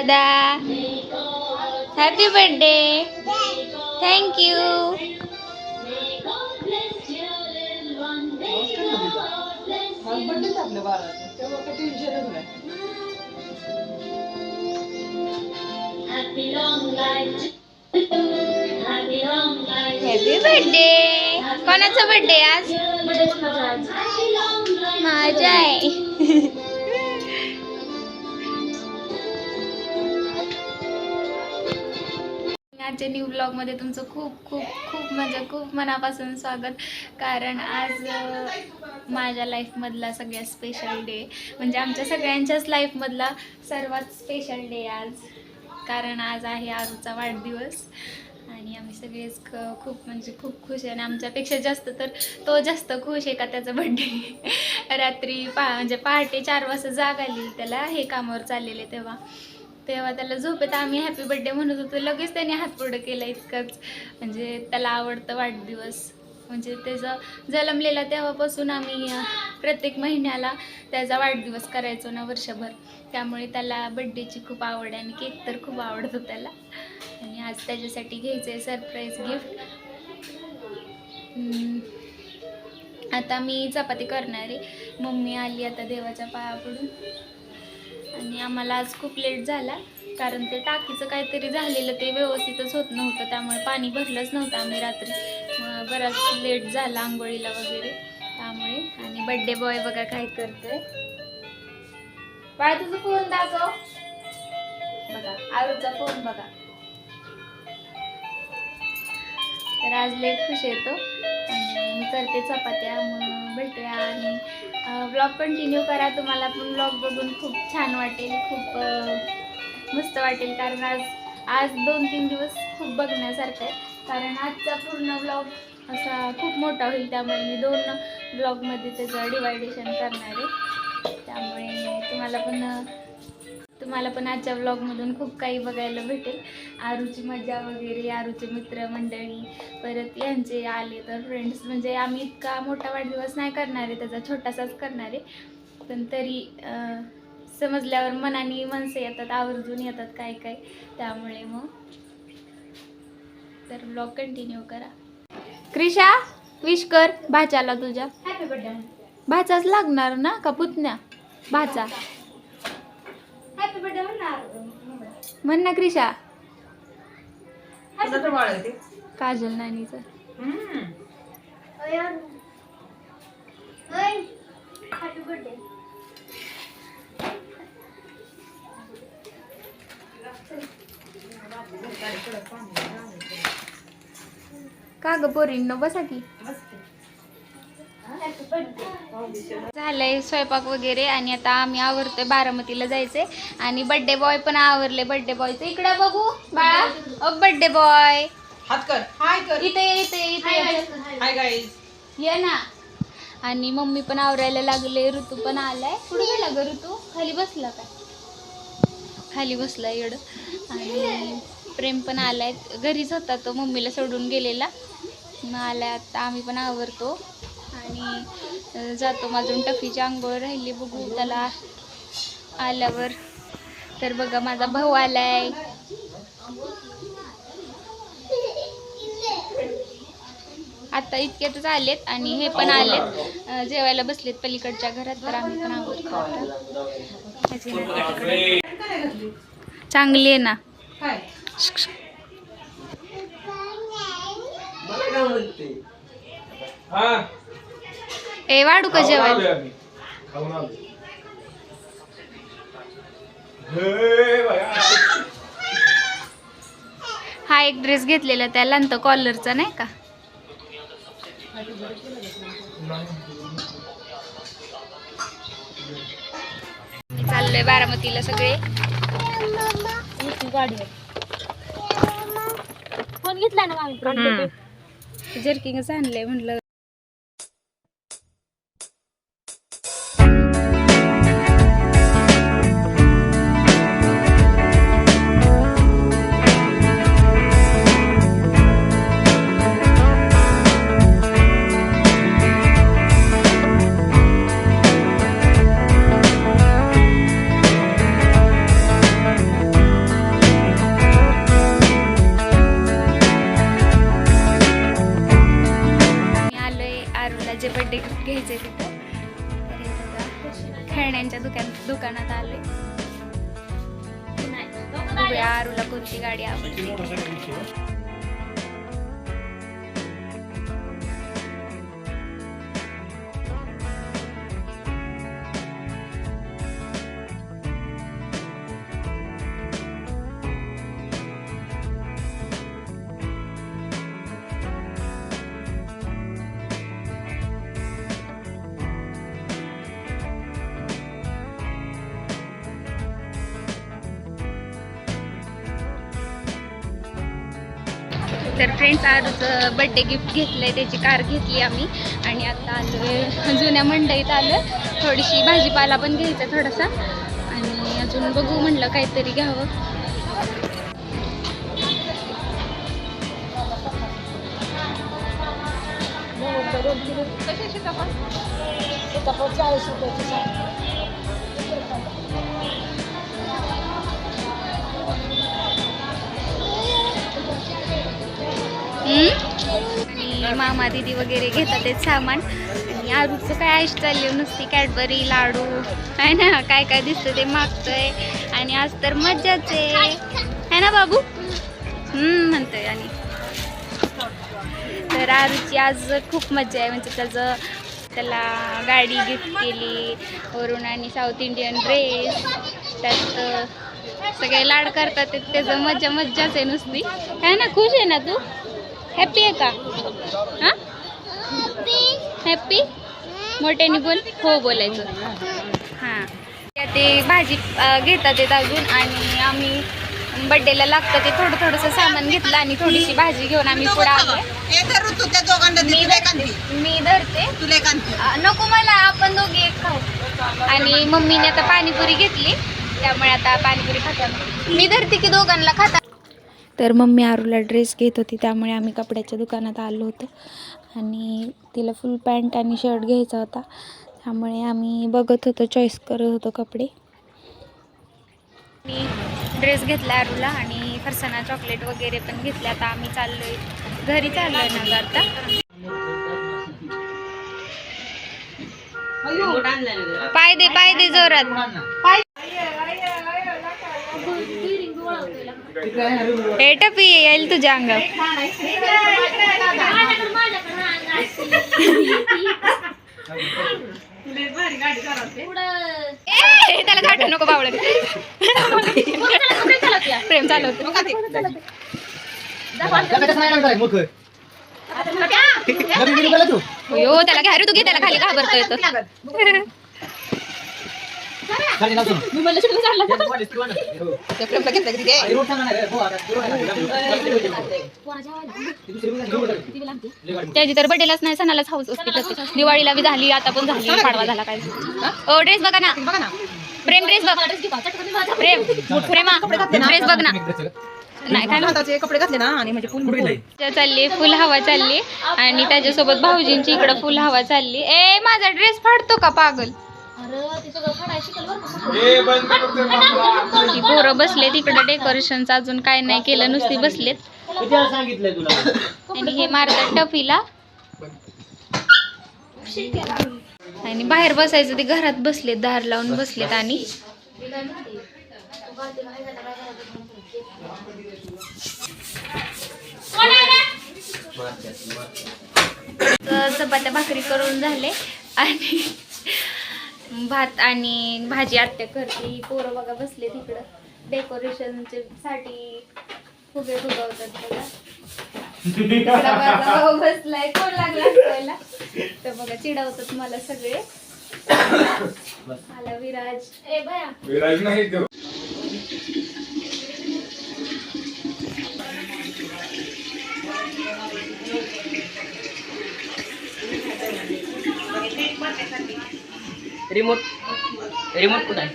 दादा। Happy birthday thank you आज बड्डेच आपल्या बाळाचा तेव्हा काही टेन्शनच नाही हॅपी बर्थडे कोणाचा बर्थडे आज? माझा आहे. आजच्या न्यू ब्लॉगमध्ये तुमचं खूप खूप खूप म्हणजे खूप मनापासून स्वागत. कारण आज माझ्या लाईफमधला सगळ्यात स्पेशल डे म्हणजे आमच्या सगळ्यांच्याच लाईफमधला सर्वात स्पेशल डे आज. कारण आज आहे आरूचा वाढदिवस. आणि आम्ही सगळेच खूप म्हणजे खूप खुश आहे. आणि आमच्यापेक्षा जास्त तर तो जास्त खुश आहे का त्याचा बड्डे रात्री पा म्हणजे पहाटे चार वाजता जाग आली. त्याला हे कामावर चाललेले तेव्हा. तेव्हा त्याला झोपेत आम्ही हॅपी बड्डे म्हणत होतो. लगेच त्याने हात पुढं केला इतकंच. म्हणजे त्याला आवडतं वाढदिवस. म्हणजे त्याचं जन्मलेला तेव्हापासून आम्ही प्रत्येक महिन्याला त्याचा वाढदिवस करायचो ना वर्षभर. त्यामुळे त्याला बड्डेची खूप आवड आहे आणि केक तर खूप आवडतो त्याला. आणि आज त्याच्यासाठी घ्यायचं आहे सरप्राईज गिफ्ट आता मी चपाती करणार. आहे मम्मी आली आता देवाच्या पाया पडून आणि आम्हाला आज खूप लेट झाला कारण ते टाकीचं काहीतरी झालेलं ते व्यवस्थितच होत नव्हतं त्यामुळे पाणी भरलंच नव्हतं आम्ही रात्री. बराच लेट झाला आंघोळीला वगैरे त्यामुळे. आणि बड्डे बॉय बघा काय करतोय. बाळा तुझं फोन दाखव. बघा आरूचा फोन बघा. तर आज लेट खुश येतो मी करते चपात्या मग भेटूया आणि ब्लॉग कंटिन्यू करा. तुम्हाला पण ब्लॉग बघून खूप छान वाटेल खूप मस्त वाटेल. कारण आज आज दोन तीन दिवस खूप बघण्यासारखं आहे. कारण आजचा पूर्ण ब्लॉग असा खूप मोठा होईल. त्यामुळे मी दोन ब्लॉगमध्ये त्याचं डिवायडेशन करणार आहे. त्यामुळे तुम्हाला पण तुम्हाला पण आजच्या व्लॉगमधून खूप काही बघायला भेटेल. आरूची मजा वगैरे आरूचे मित्र मंडळी परत यांचे आले तर फ्रेंड्स म्हणजे आम्ही इतका मोठा वाढदिवस नाही करणार आहे त्याचा छोटासाच करणार आहे. पण तरी समजल्यावर मनाने माणसं येतात आवर्जून येतात काय काय. त्यामुळे मग तर ब्लॉग कंटिन्यू करा. क्रिशा विश कर भाच्याला तुझ्या. भाचाच लागणार ना का पुतण्या? भाचा म्हण ना क्रिशा. काजल नानीचं. का ग पोरींनो? बसा की. झालंय स्वयंपाक वगैरे आणि आता आम्ही आवरतोय बारामतीला जायचंय. आणि बर्थडे बॉय पण आवरले. बर्थडे बॉयचं इकडे बघू बाळा. ओ बर्थडे बॉय हात कर. हाय कर. इथे ये, इथे ये, इथे ये. हाय गाईज ये ना. आणि मम्मी पण आवरायला लागले. ऋतू पण आलाय. कुठे गेला ग ऋतू? खाली बसला काय? खाली बसला एवढं आणि प्रेम पण आलाय. घरीच होता तो मम्मीला सोडून गेलेला. मग आलाय आता. आम्ही पण आवरतो. आणि जातो माझून टफीची आंघोळ राहिली बघू त्याला आल्यावर. तर बघा माझा भाऊ आलाय. आता इतक्यातच आलेत आणि हे पण आलेत. जेवायला बसलेत पलीकडच्या घरात तर आम्ही पण आवडतो आता चांगली आहे ना? हाय ए वाढू का जेवायला हा एक ड्रेस घेतलेला त्या लंत कॉलरचा नाही का? चाललोय बारामतीला सगळे. फोन घेतला ना जर्किंगच आणलंय म्हटलं खेळण्यांच्या दुकान दुकानात आले आरूला कोणती गाडी आवडते? तर फ्रेंड्स आरूचं बड्डे गिफ्ट घेतलंय त्याची कार घेतली आम्ही. आणि आता आलो जुन्या मंडईत आलं थोडीशी भाजीपाला पण घ्यायचा थोडासा. आणि अजून बघू म्हणलं काहीतरी घ्यावं. चाळीस रुपयाची आणि मामा दिदी वगैरे घेतात ते सामान. आणि आरूचं काय आयुष चालली नुसती कॅडबरी लाडू. आहे ना काय काय दिसतं ते मागतोय. आणि आज तर मज्जाच आहे. है ना बाबू? हम्म म्हणतोय आणि. तर आरूची आज खूप मजा आहे. म्हणजे त्याचं त्याला गाडी गिफ्ट केली वरून आणि साऊथ इंडियन ड्रेस त्यात सगळे लाड करतात. त्याचं मज्जा मज्जाच आहे नुसती. है ना खुश आहे ना तू? हॅप्पी आहे का? हां? हॅप्पी मोठ्याने बोल. हो बोलायचं. हां. त्या ते भाजी घेतात ते अजून आणि आम्ही बड्डेला लागतं ते थोडं थोडंसं सामान घेतलं आणि थोडीशी भाजी घेऊन आम्ही पुढे आलो हे तर ऋतू त्या दोघांना दे, मी धरते. नको मला आपण दोघी एक खाऊ. आणि मम्मीने आता पाणीपुरी घेतली. त्यामुळे आता पाणीपुरी खाता मी धरते की दोघांना खाता तर मम्मी आरूला ड्रेस घेत होती त्यामुळे आम्ही कपड्याच्या दुकानात आलो होतो. आणि तिला फुल पॅन्ट आणि शर्ट घ्यायचा होता. त्यामुळे आम्ही बघत होतो चॉईस करत होतो कपडे. मी ड्रेस घेतला आरूला आणि फरसाणा चॉकलेट वगैरे पण घेतले. आता आम्ही चाललोय घरी चाललोय ना आता. पाय दे पाय दे जोरात. हे टपी येईल तुझ्या अंगावर त्याला झाटू नको बावळत प्रेम चालवत हो त्याला घ्या रे तू घे त्याला खाली घाबरतो येतो त्याची तर बड्डेलाच नाही सणालाच हाऊस असते. दिवाळीला बी झाली आता पण झाली पाडवा झाला काय? ओ ड्रेस बघा ना. बघा ना. प्रेम ड्रेस बघ. प्रेम. प्रेमा ड्रेस बघ ना. नाही काय कपडे घातले ना आणि म्हणजे फुल चालली फुल हवा चालली. आणि त्याच्यासोबत भाऊजींची इकडं फुल हवा चालली. ए माझा ड्रेस फाडतो का पागल? ती पोरं बसले तिकडं डेकोरेशनचं अजून काय नाही केलं नुसती बसलेत. सांगितलंय तुला? आणि हे मारतात टफीला. आणि बाहेर बसायचं ते घरात बसलेत दार लावून बसलेत आणि. चपात्या भाकरी करून झाले आणि भात आणि भाजी आत्या करते. ही पोरं बघा बसले तिकडं डेकोरेशनचे साठी फुगे फुगवतात बघा. भाऊ बसलाय. कोण लागला तर बघा चिडवतात मला सगळे. आला विराज. ए बया. रिमोट रिमोट कुठे आहे?